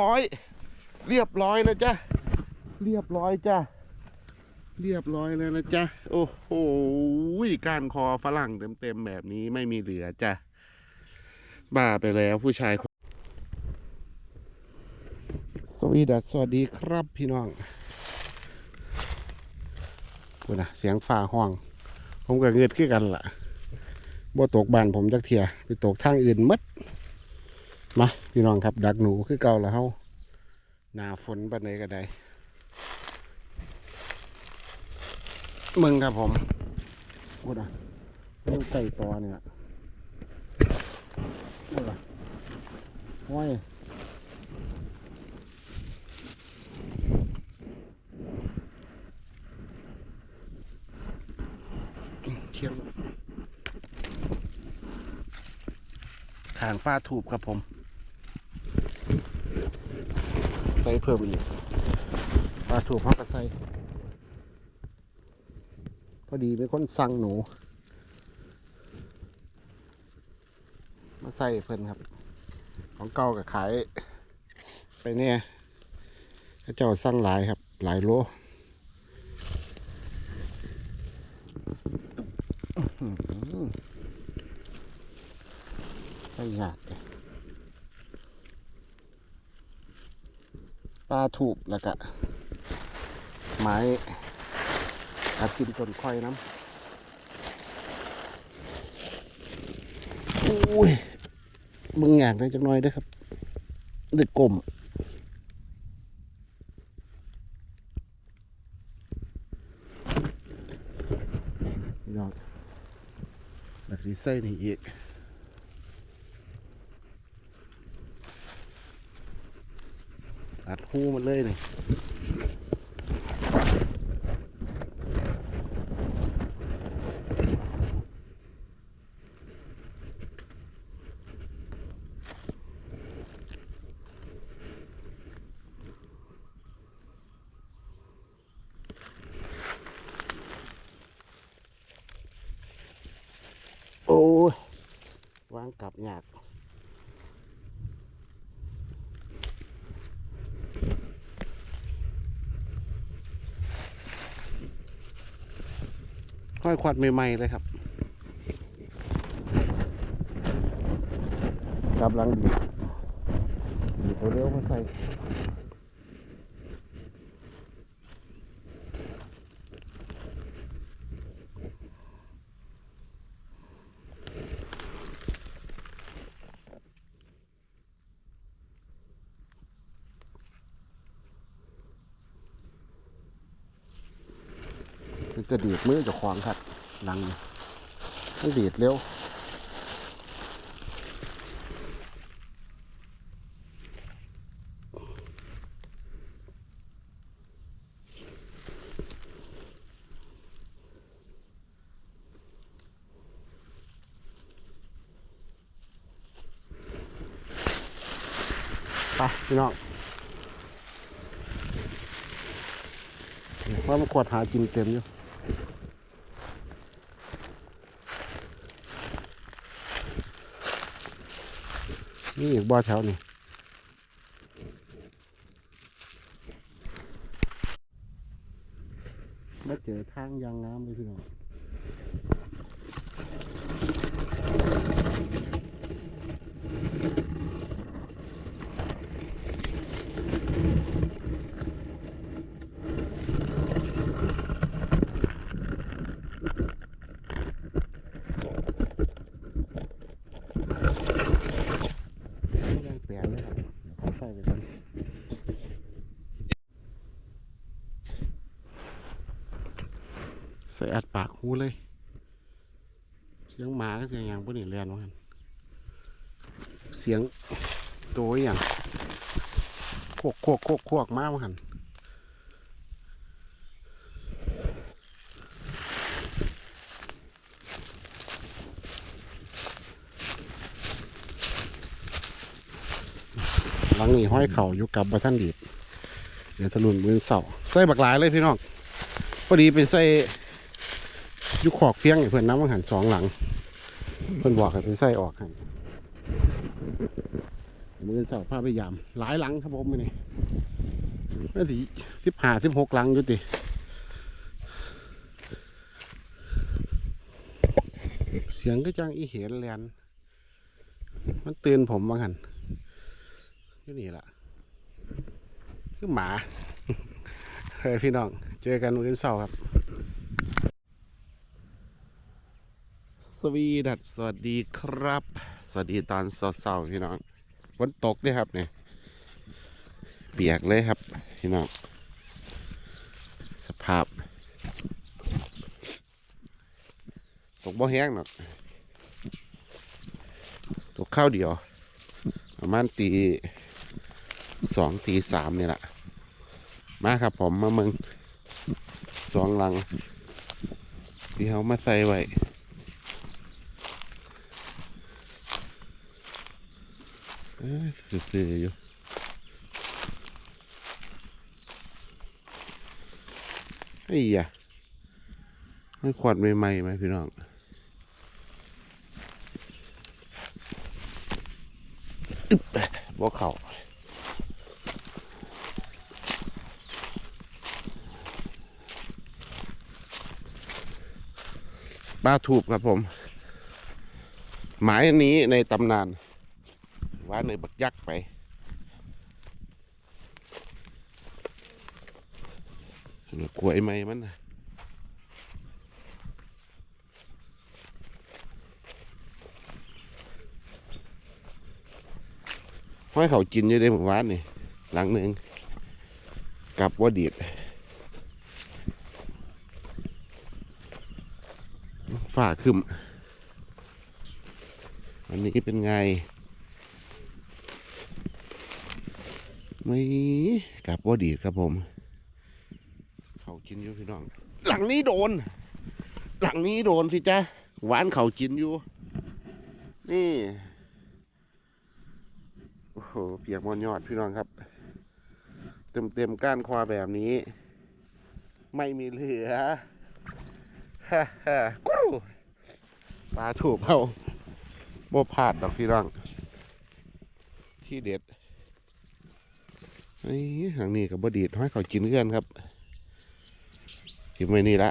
ร้อย เรียบร้อยนะจ๊ะ เรียบร้อยจ้ะ เรียบร้อยแล้วนะจ๊ะ โอ้โหก้านคอฝรั่งเต็มๆแบบนี้ไม่มีเหลือจ้ะ บ้าไปแล้วผู้ชายคนสวีดัสสวัสดีครับพี่น้องกูนะเสียงฟ้าห้อง ผมก็เงืดขึ้นกันล่ะบ่ตกบ้านผมจักเทีย ไปตกทางอื่นหมด มาพี่น้องครับ ดักหนูคือเก่าแล้วเฮาหนาฝนปานใดก็ได้มึงครับผมกูนะมึงไก่ตอเนี่ยกูนะโอ้ยเคียงทางฟ้าถูกครับผม ใส่เพิ่มอีกปลาถูกเขาก็ใส่พอดีเป็นคนสั่งหนู มาใส่เพิ่นครับ ของเก่ากับขาย ไปเนี่ยพระเจ้าสั่งหลายครับ หลายโลใส่ยากเลย ปลาถูบแล้วก็ไม้อากินต้นค่อยน้ำอุ้ยมึงอยากได้จังน้อยด้อครับเด็กกลมยอดแบบนี้ใส่นี่อีก อัดหูมันเลยนี่โอ้ยวางกลับยาก อยควัดใหม่ๆเลยครับกำลังดีดดีดเร็วมาใส่ จะดีดมือจะควางครับหลังนี่มันดีดเร็วไปพี่น้องเพราะมันขวดหากินเต็มอยู่ นี่อีกบ่อแถวนี่มาเจอทางยางน้ำเลยพี่น้องยังเปลี่ยนเลยครับเดี๋ยวเขาใส่ไปก่อนใส่อัดปากหูเลย เสียงหมาก็เสียงอย่างพวกนี้เรียนว่ากันเสียงตัวอย่างโคกโคกโคกโคกมาว่ากันหลังนี้ห้อยเข่าอยู่กับบัท่านดีดเดี๋ยวทะลุนมือเสาใส่บักหลายเลยพี่น้องพอดีไปใส่ ยุขอกเฟี้ยงเพื่อนน้ำมังหันสองหลัง เพื่อนบอกให้ไปใส่ออกให้มือเสาผ้าพยายาม หลายหลังครับผมนี่น่าสิสิบห้าสิบหกหลังอยู่ติเสียงก็จังอีเห็นแลนมันเตือนผมว่างันอยู่นี่ล่ะ คือหมาเฮ้ยพี่น้อง เจอกันวันเสาร์ครับ สวีดัสสวัสดีครับ สวัสดีตอนเสาร์ๆพี่น้องฝนตกด้วยครับเนี่ยเปียกเลยครับ พี่น้อง สภาพ ตกบ่แห้งหรอกตกข้าวเดียว ประมาณตีสองตีสามนี่แหละมาครับผมมาเมืองสองลัง ที่เขามาใส่ไว้เอ้ย ซื่อๆอยู่ไอ้ยะไม่ขวดใหม่ๆไหมพี่น้องอึบบ่เข่าปลาถูกครับผม หมายนี้ในตำนาน ว่าในบักยักษ์ไปกล้วยไหมมันนะห้อยเขากินอยู่ได้หมู่บ้านนี่หลังหนึ่งกับว่าดีดฝ่าขึ้นวันนี้เป็นไง ไม่กลับว่าดีดครับผม เขากินอยู่พี่น้อง หลังนี้โดน หลังนี้โดนสิจ้าหวานเขากินอยู่ นี่ โอ้โห เปียกมอนยอดพี่น้องครับ เต็มเต็มก้านคอแบบนี้ ไม่มีเหลือฮ่าฮ่ากูปลาถูกเอาบ่พลาดดอกพี่น้อง ที่เด็ด ไอ้หางนี้กับบดีดให้เขากินเพื่อนครับกินไว้นี่ละ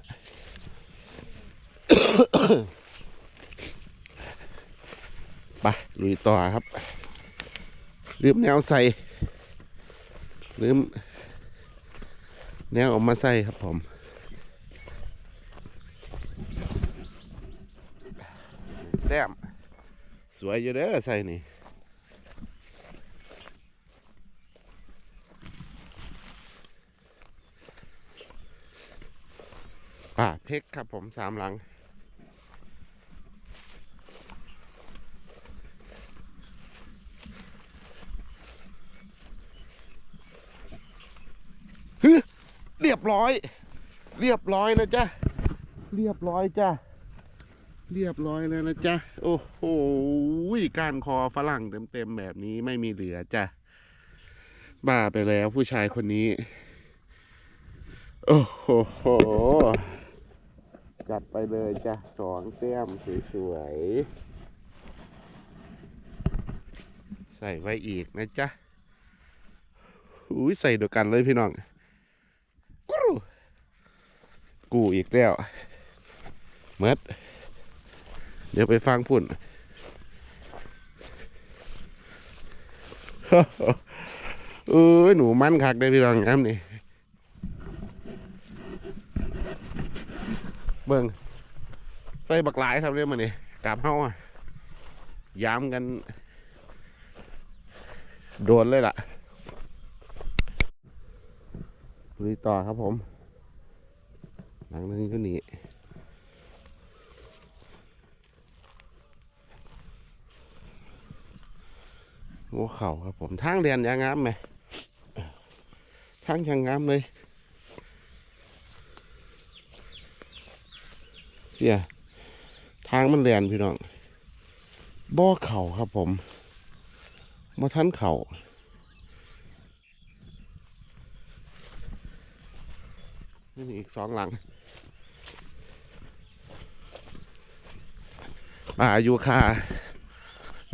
ไปลุยต่อครับ ลืมแนวใส่ ลืม แนวออกมาใส่ครับผมแต้มสวยอยู่เด้อใส่นี่ ป่าเพกครับผมสามหลัง ฮึเรียบร้อย เรียบร้อยนะจ๊ะ เรียบร้อยจ้ะ เรียบร้อยแล้วนะจ๊ะ โอ้โหการคอฝรั่งเต็มๆแบบนี้ไม่มีเหลือจ้ะ บ้าไปแล้วผู้ชายคนนี้ โอ้โห จัดไปเลยจ้ะสองแต้มสวยๆ ใส่ไว้อีกนะจ๊ะอุ้ยใส่เดียวกันเลยพี่น้องกูกูอีกแล้วเมดเดี๋ยวไปฟังพุ่นเอ้ยหนูมันคักได้พี่น้องน้ำนี่ เบิ่งใส่บักหลายทำเรื่องมานี่กลับเฮาอะยามกัน โดนเลยล่ะลุยต่อครับผม หลังนึงก็หนีหัวเข่าครับผมทางเรียนยางงามไหมทางยางงามเลย เนี่ยทางมันเรียนพี่น้องบ่อเข่าครับผมมาทันเข่านี่อีกสองหลังป่ายูคา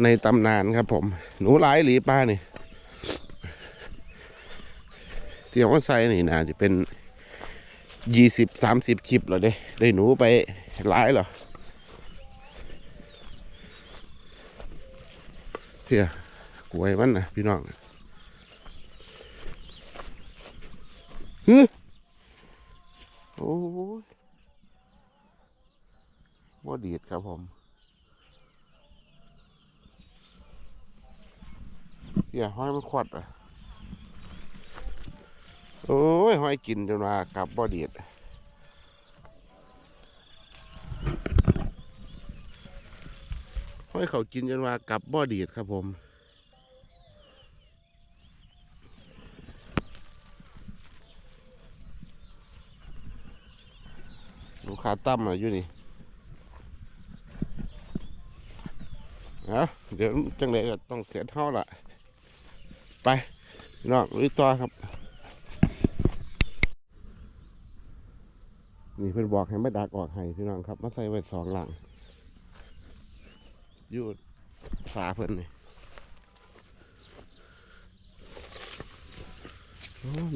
ในตำนานครับผม หนูหลายหลีปลานี่เที่ยวมาใส่นี่น่าจะเป็นยี่สิบสามสิบคลิปแล้วเด้ ได้หนูไป หลายเหรอเพี่ยกล้วยมันนะพี่น้องฮึโอ้ยว่าดีดครับผมเหี้ยห้อยมันขวดอะโอ้ยห้อยกินจนว่ากับบ่ดีด ห้อยเขากินจนว่ากับบ่เดียดครับผม ลูกค้าตั้มออยู่นี่เอาเดี๋ยวจังเลยก็ต้องเสียเท่าละไปน้องลุยต่อครับ นี่เพิ่นบอกให้ไม่ดักออกให้พี่น้องครับ มาใส่ไว้สองหลัง อยูดฝาเพิ่นนี่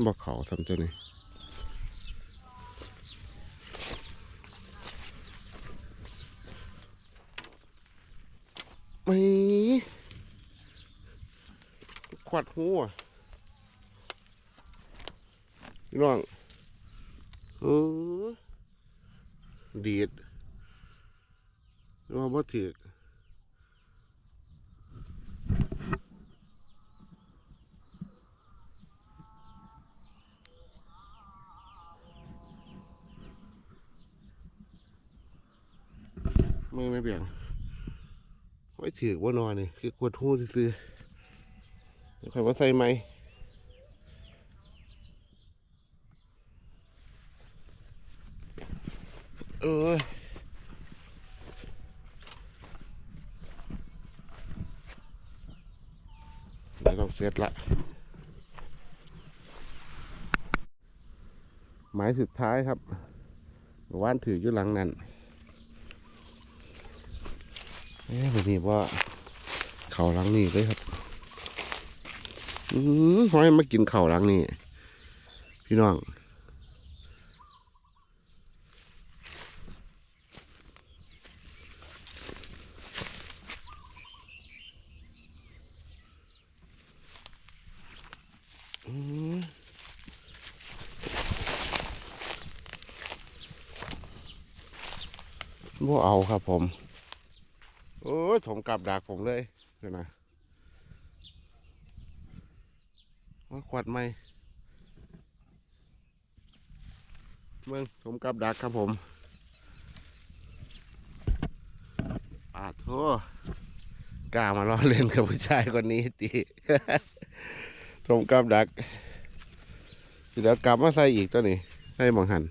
บอกเขาทำตัวนี้ไม่ขวัดหูอะพี่น้องเออดีดว่าบ่ถือ มือไม่เบี่ยงไว้ถือว่านอนนี่คือกวดหูซื้อๆเดี๋ยวค่อยว่าใส่ไหมเออเดี๋ยวต้องเสร็จละหมายสุดท้ายครับว่านถืออยู่หลังนั่น เอ๊ะวันนี้ว่าเข่าลังนี่เลยครับอือห้อยมากินเข่าลังนี่พี่น้องอืมบ่เอาครับผม โอ้ยผมกลับดักผมเลยเดี๋ยวนะมาขวัดไหมเมืองผมกลับดักครับผมปาโทกล้ามาล้อเล่นกับผู้ชายคนนี้ตีผมกลับดักเดี๋ยวกลับมาใส่อีกตัวนี้ใส่หมองหัน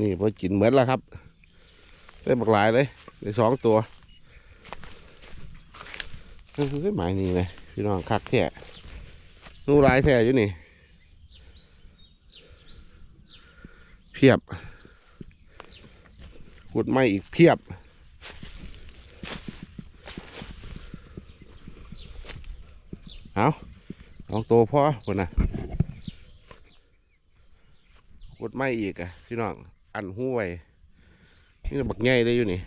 นี่พอกินเหมือนแล้วครับใส่บักหลายเลยได้สองตัวเฮ้ยหมายนี่เลยพี่น้องคักแท้นู่ลายแท้อยู่นี่ เพียบขุดไม้อีกเพียบเอาลองโตวพ่อคนน่ะขุดไม้อีกอะพี่น้อง อันหูไว้นี่บักใหญ่ได้อยู่นี่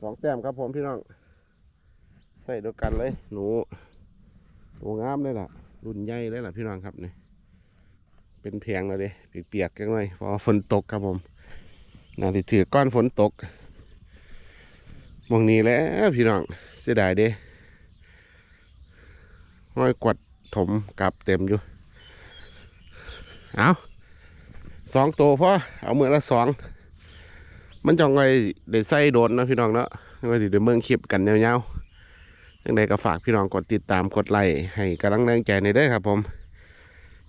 สองแต้มครับผมพี่น้อง ใส่เดียวกันเลย หนูตัวงามเลยล่ะ รุ่นใหญ่เลยล่ะพี่น้องครับนี่เป็นเพียงแล้วเด้เปียกๆกันหน่อยพราะว่าฝนตกครับผมนาทีถือก้อนฝนตกมองนี้แล้วพี่น้องเสียดายเด้ห้อยกวดถมกลับเต็มอยู่ เอาสองตัวพอเอามือละสอง มันจะไงได้ใส่โดนนะพี่น้องเนาะว่าสิเดี๋ยวเมืองคลิปกันยาวๆยังไงก็ฝากพี่น้องกดติดตามกดไลค์ให้กำลังแรงใจในอยเด้อครับผม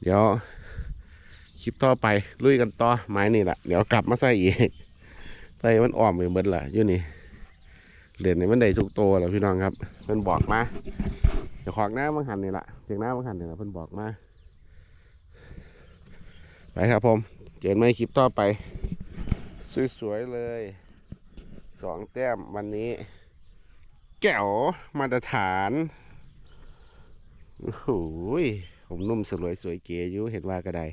เดี๋ยวคลิปต่อไปลุยกันต่อไม้นี่แหละเดี๋ยวกลับมาใส่อีกใส่มันอ้อมอยู่เบิดละอยู่นี่เหรียญนี่มันได้ทุกตัวแหล้วพี่น้องครับเพิ่นบอกมาเดี๋ยวขวางหน้ามังหันนี่แหละเสียงหน้ามังหันนี่แหละเพิ่นบอกมา ไปครับผม เจอกันใหม่คลิปต่อไป สวยๆเลยสองแต้มวันนี้ แก้วมาตรฐานโอ้โหยผมนุ่มสลวยสวยเก๋อยู่เห็นว่าก็ได้